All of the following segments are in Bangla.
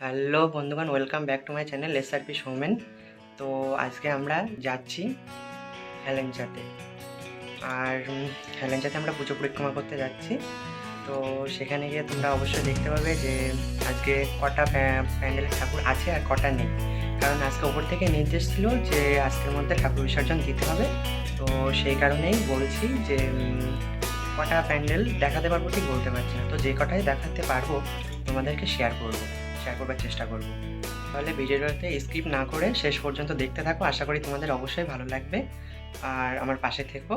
হ্যালো বন্ধুগণ welcome back to my channel S R P Soumen তো আজকে আমরা যাচ্ছি হেলেঞ্চাতে আর উম, হেলেঞ্চাতে আমরা পুজো পরিক্রমা করতে যাচ্ছি। তো সেখানে গিয়ে তোমরা অবশ্যই দেখতে পাবে যে আজকে কটা প্যা- প্যান্ডেলের ঠাকুর আছে আর কটা নেই। কারণ আজকে ওপর থেকে নির্দেশ ছিল যে আজকের মধ্যে ঠাকুর বিসর্জন দিতে হবে। তো সেই কারণেই বলছি যে কটা প্যান্ডেল দেখাতে পারব ঠিক বলতে পারছি না। তো যে কটাই দেখাতে পারব তোমাদেরকে শেয়ার করব। শেয়ার করবার চেষ্টা করব। তাহলে ভিডিওটাতে স্কিপ না করে শেষ পর্যন্ত দেখতে থাকো। আশা করি তোমাদের অবশ্যই ভালো লাগবে। আর আমার পাশে থেকো।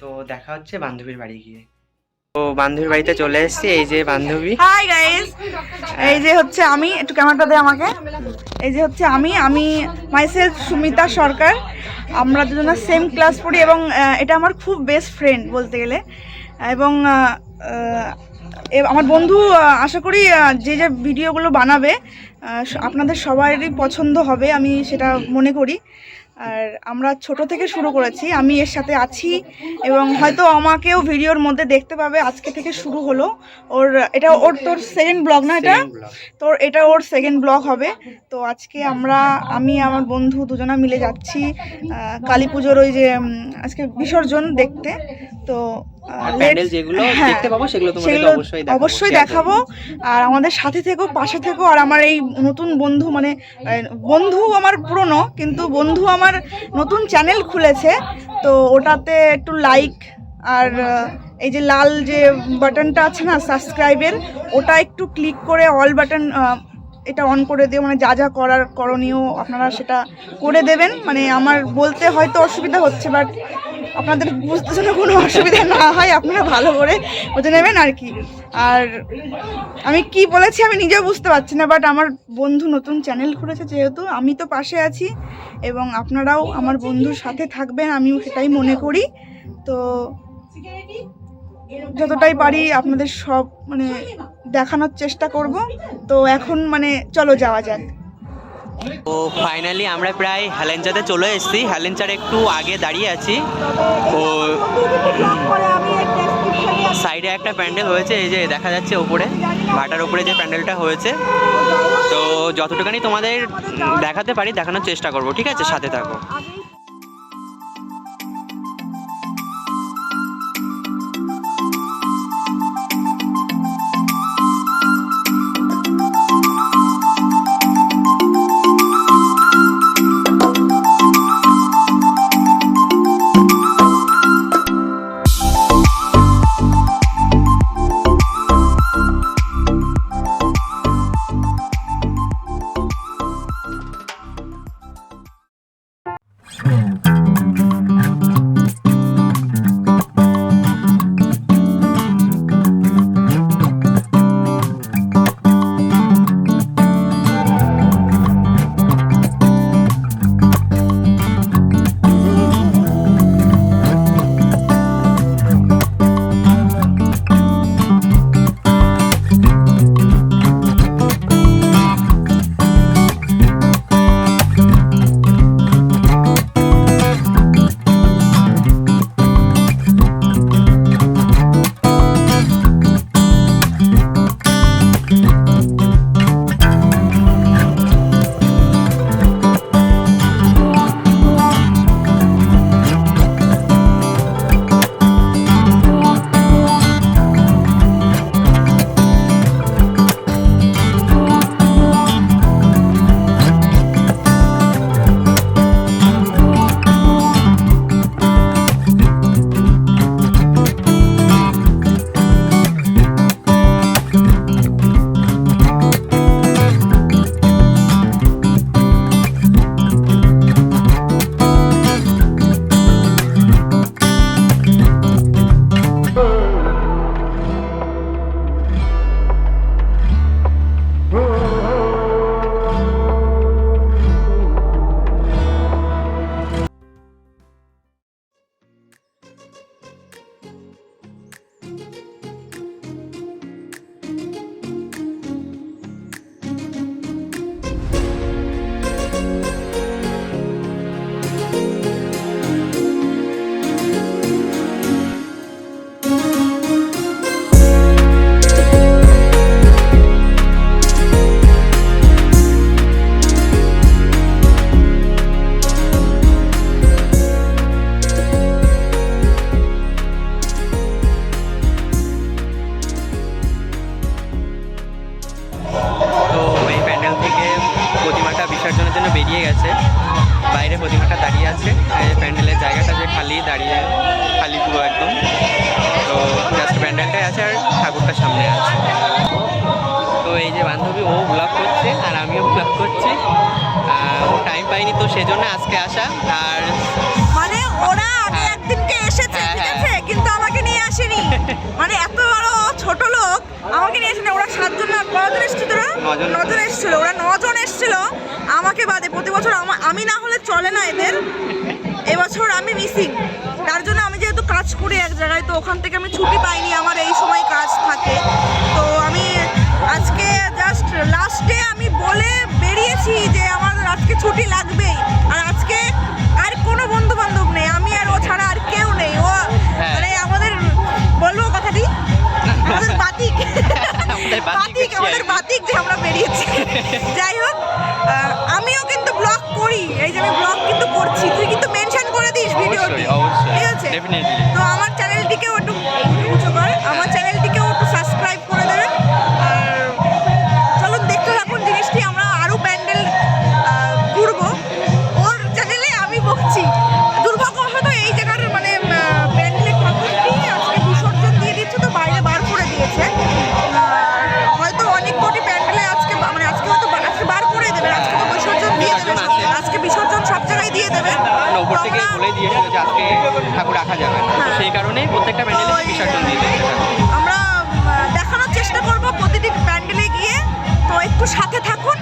তো দেখা হচ্ছে বান্ধবীর বাড়ি গিয়ে। তো বান্ধবীর বাড়িতে চলে এসেছি। এই যে বান্ধবী। হাই গাইস এই যে হচ্ছে আমি, একটু ক্যামেরাটা দে আমাকে। এই যে হচ্ছে আমি আমি মাইসেলফ সুমিতা সরকার। আমরা দুজনে সেম ক্লাস পড়ি এবং এটা আমার খুব বেস্ট ফ্রেন্ড বলতে গেলে। এবং আমার বন্ধু আশা করি যে যে ভিডিওগুলো বানাবে আপনাদের সবারই পছন্দ হবে আমি সেটা মনে করি। আর আমরা ছোট থেকে শুরু করেছি আমি এর সাথে আছি এবং হয়তো আমাকেও ভিডিওর মধ্যে দেখতে পাবে আজকে থেকে শুরু হলো। ওর এটা ওর তোর সেকেন্ড ব্লগ না এটা? তোর এটা ওর সেকেন্ড ব্লগ হবে। তো আজকে আমরা আমি আমার বন্ধু দুজনা মিলে যাচ্ছি কালী পুজোর ওই যে আজকে বিসর্জন দেখতে। তো প্যান্ডেল যেগুলো হ্যাঁ, দেখতে পাবো সেগুলো তোমাদেরকে অবশ্যই দেখাবো অবশ্যই দেখাবো। আর আমাদের সাথে থেকো পাশে থেকো আর আমার এই নতুন বন্ধু মানে বন্ধু আমার পুরনো কিন্তু বন্ধু আমার নতুন চ্যানেল খুলেছে। তো ওটাতে একটু লাইক আর এই যে লাল যে বাটনটা আছে না সাবস্ক্রাইবের ওটা একটু ক্লিক করে অল বাটন এটা অন করে দিও। মানে যা যা করার করণীয় আপনারা সেটা করে দেবেন। মানে আমার বলতে হয়তো অসুবিধা হচ্ছে বাট আপনাদের বুঝতে যেন কোনো অসুবিধা না হয়, আপনারা ভালো করে বুঝে নেবেন আর কি। আর আমি কি বলেছি আমি নিজেও বুঝতে পারছি না বাট আমার বন্ধু নতুন চ্যানেল খুলেছে যেহেতু, আমি তো পাশে আছি এবং আপনারাও আমার বন্ধুর সাথে থাকবেন, আমিও সেটাই মনে করি। তো যতটাই পারি আপনাদের সব মানে দেখানোর চেষ্টা করব। তো এখন মানে চলো যাওয়া যাক। তো ফাইনালি আমরা প্রায় হ্যালেঞ্চাতে চলে এসেছি। হ্যালেঞ্চার একটু আগে দাঁড়িয়ে আছি। ও সাইডে একটা প্যান্ডেল হয়েছে, এই যে দেখা যাচ্ছে ওপরে, ভাটার ওপরে যে প্যান্ডেলটা হয়েছে। তো যতটুকানি তোমাদের দেখাতে পারি, দেখানোর চেষ্টা করব, ঠিক আছে? সাথে থাকো। নজন। এসেছিল। ওরা নজন এসেছিল। আমাকে বাদে প্রতি বছর আমা- না হলে চলে না এদের। এবছর আমি মিসিং। তার জন্য আমি যেহেতু কাজ করি এক জায়গায় তো ওখান থেকে আমি ছুটি পাইনি আমার এই সময় কাজ থাকে। তো আমি আজকে জাস্ট লাস্টে আমি বলে বেরিয়েছি যে আমার আজকে ছুটি লাগবেই। আর আজকে আর কোনো বন্ধু বান্ধব নেই আমি আর ও ছাড়া আর কেউ নেই। ও হ্যাঁ। মানে আমাদের বলব কথাটি? আমাদের বাতিক। বাতিক আমাদের বাতিক যে আমরা বেরিয়েছি। যাই হোক আহ, আমিও কিন্তু ব্লগ করি। এই যে আমি ব্লগ একটু সাথে থাকুন।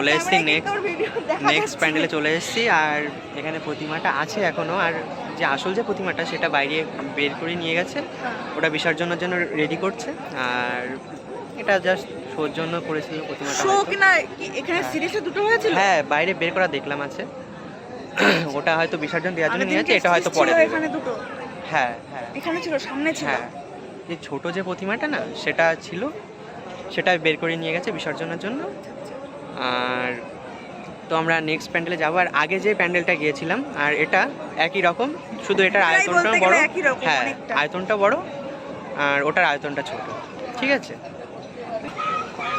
চলে এসেছি নেক্সট নেক্সট প্যান্ডেলে চলে এসেছি আর এখানে প্রতিমাটা আছে এখনও আর যে আসল যে প্রতিমাটা সেটা বাইরে বের করে নিয়ে গেছে। ওটা বিসর্জনের জন্য রেডি করছে আর এটা জাস্ট শোর জন্য করেছিল প্রতিমাটা। কিনা এখানে সিরিজে দুটো হয়েছিল? হ্যাঁ বাইরে বের করা দেখলাম আছে। ওটা হয়তো বিসর্জন দেওয়ার জন্য নিয়ে যাচ্ছে এটা হয়তো পরে এখানে দুটো। হ্যাঁ হ্যাঁ। এখানে ছিল সামনে ছিল। হ্যাঁ। যে ছোট যে প্রতিমাটা না সেটা ছিল সেটা বের করে নিয়ে গেছে বিসর্জনের জন্য। আর তো আমরা নেক্সট প্যান্ডেলে যাব। আর আগে যে প্যান্ডেলটা গিয়েছিলাম আর এটা একই রকম শুধু এটার আয়তনটা বড়। হ্যাঁ। আয়তনটা বড় আর ওটার আয়তনটা ছোট। ঠিক আছে?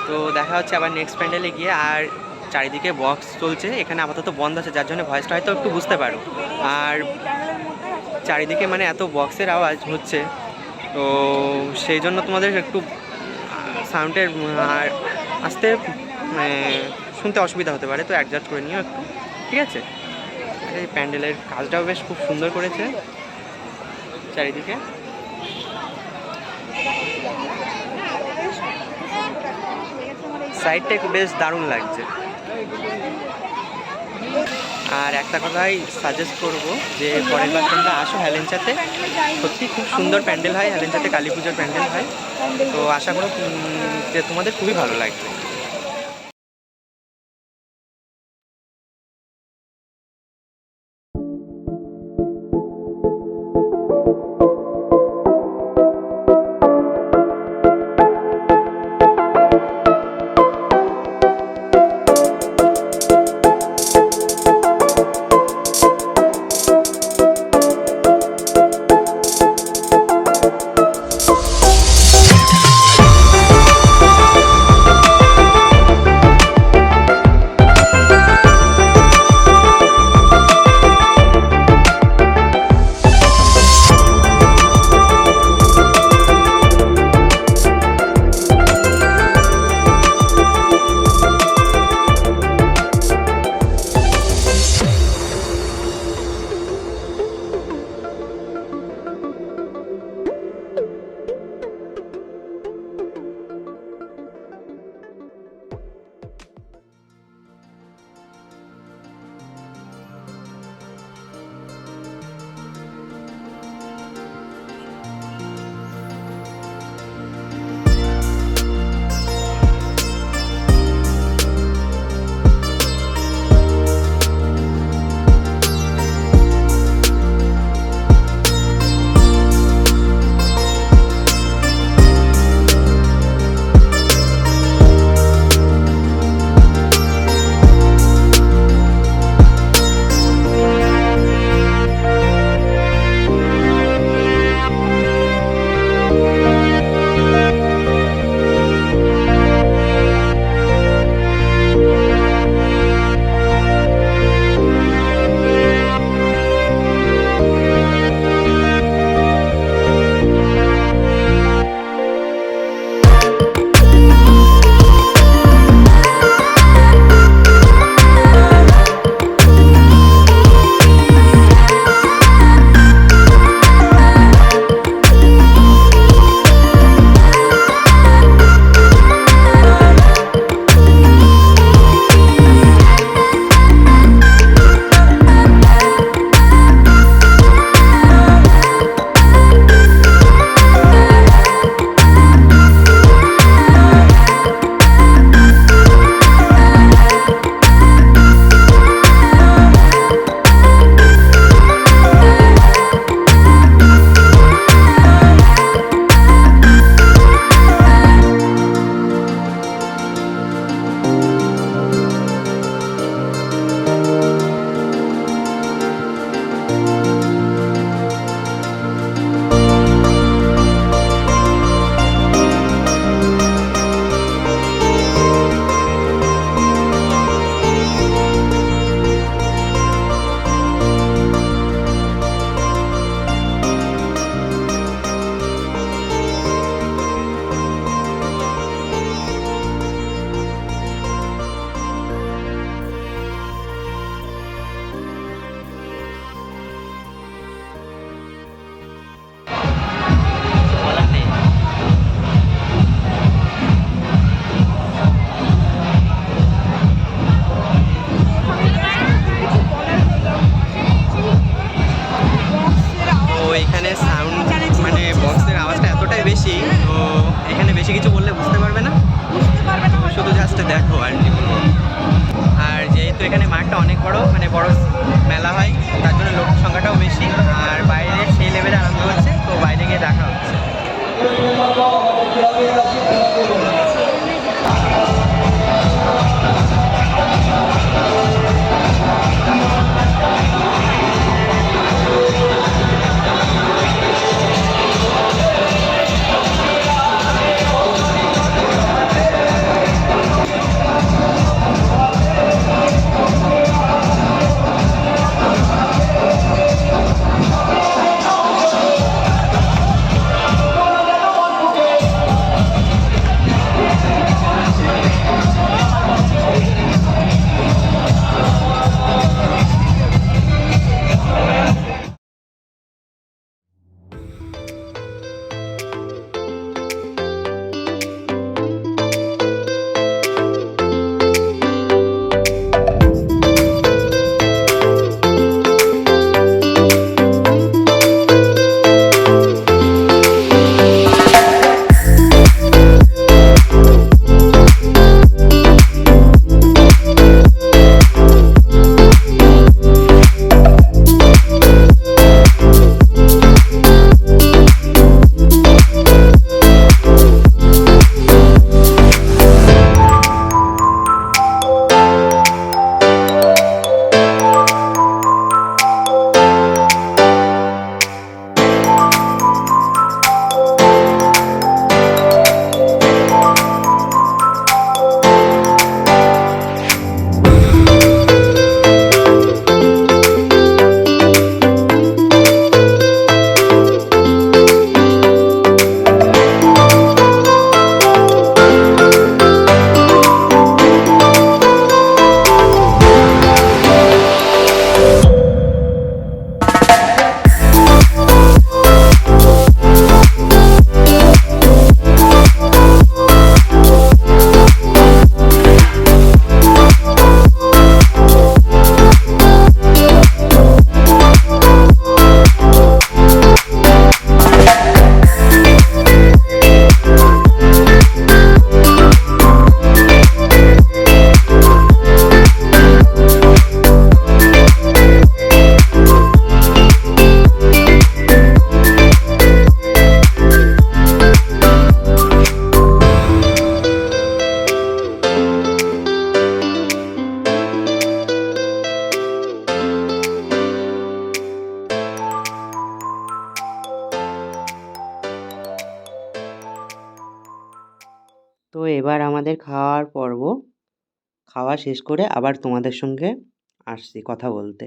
তো দেখা হচ্ছে আবার নেক্সট প্যান্ডেলে গিয়ে আর চারিদিকে বক্স চলছে এখানে আপাতত বন্ধ আছে যার জন্য ভয়েসটা হয়তো একটু বুঝতে পারো। আর চারিদিকে মানে এত বক্সের আওয়াজ হচ্ছে তো সেই জন্য তোমাদের একটু সাউন্ডের আর আসতে মানে শুনতে অসুবিধা হতে পারে, তো অ্যাডজাস্ট করে নিও একটু, ঠিক আছে? আর এই প্যান্ডেলের কাজটাও বেশ খুব সুন্দর করেছে, চারিদিকে। সাইডটা একটু বেশ দারুণ লাগছে। আর একটা কথাই সাজেস্ট করব যে, পরের বার তোমরা আসো হ্যালেঞ্চাতে সত্যি খুব সুন্দর প্যান্ডেল হয় হ্যালেঞ্চাতে কালী পুজোর প্যান্ডেল হয়। তো আশা করো যে তোমাদের খুবই ভালো লাগবে। বেশি কিছু বললে বুঝতে পারবে না? শুধু জাস্ট দেখো আর কি। আর যেহেতু এখানে মাঠটা অনেক বড় মানে বড় মেলা হয় তার জন্য লোক সংখ্যাটাও বেশি। আর বাইরে সেই লেভেলে আনন্দ হচ্ছে তো বাইরে গিয়ে দেখা হচ্ছে। আমাদের খাওয়ার পর্ব খাওয়া শেষ করে আবার তোমাদের সঙ্গে আসছি কথা বলতে।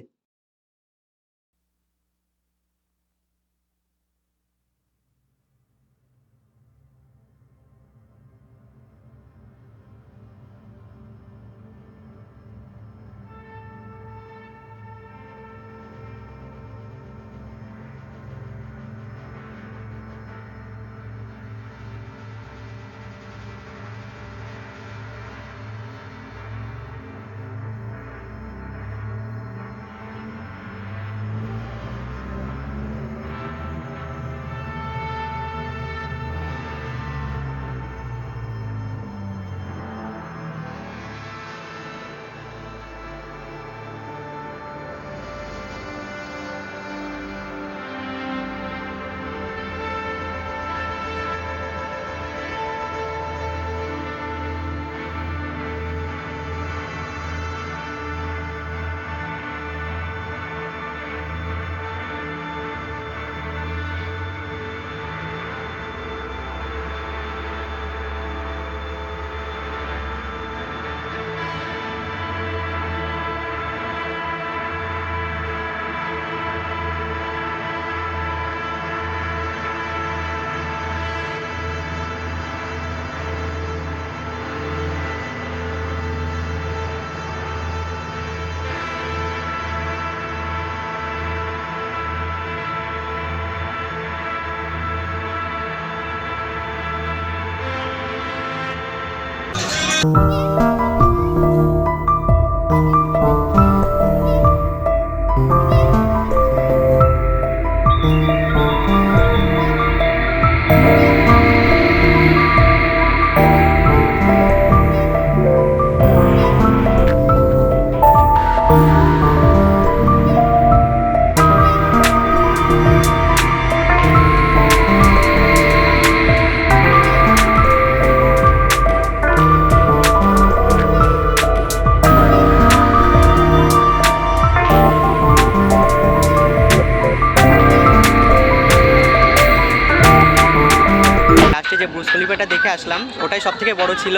প্যান্ডেলটা দেখে আসলাম। ওটাই সব থেকে বড়ো ছিল।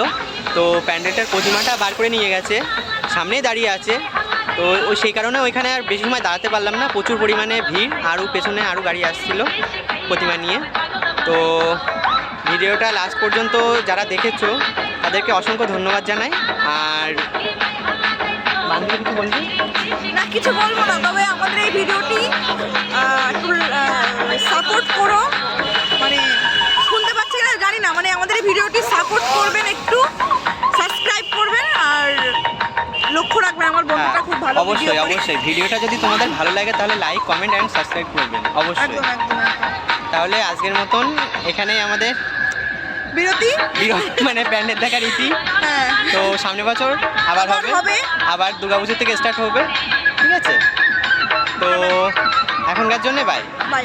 তো প্যান্ডেলটার প্রতিমাটা বার করে নিয়ে গেছে। সামনেই দাঁড়িয়ে আছে। তো ওই সেই কারণে ওইখানে আর বেশি সময় দাঁড়াতে পারলাম না। প্রচুর পরিমাণে ভিড়। আরও পেছনে আরও গাড়ি আসছিল প্রতিমা নিয়ে। তো ভিডিওটা লাস্ট পর্যন্ত যারা দেখেছ, তাদেরকে অসংখ্য ধন্যবাদ জানাই। আর কিছু বলব? না তবে আমাদের এই ভিডিওটি সাপোর্ট করো। ভালো অবশ্যই অবশ্যই। ভিডিওটা যদি তোমাদের ভালো লাগে তাহলে লাইক কমেন্ট অ্যান্ড সাবস্ক্রাইব করবেন। অবশ্যই। তাহলে আজকের মতন এখানেই আমাদের বিরতি? বিরতি মানে ব্যান্ডের দেখা রীতি। হ্যাঁ। তো সামনে বছর আবার হবে। আবার দুর্গাপুজো থেকে স্টার্ট হবে। ঠিক আছে? তো এখনকার জন্যে বাই বাই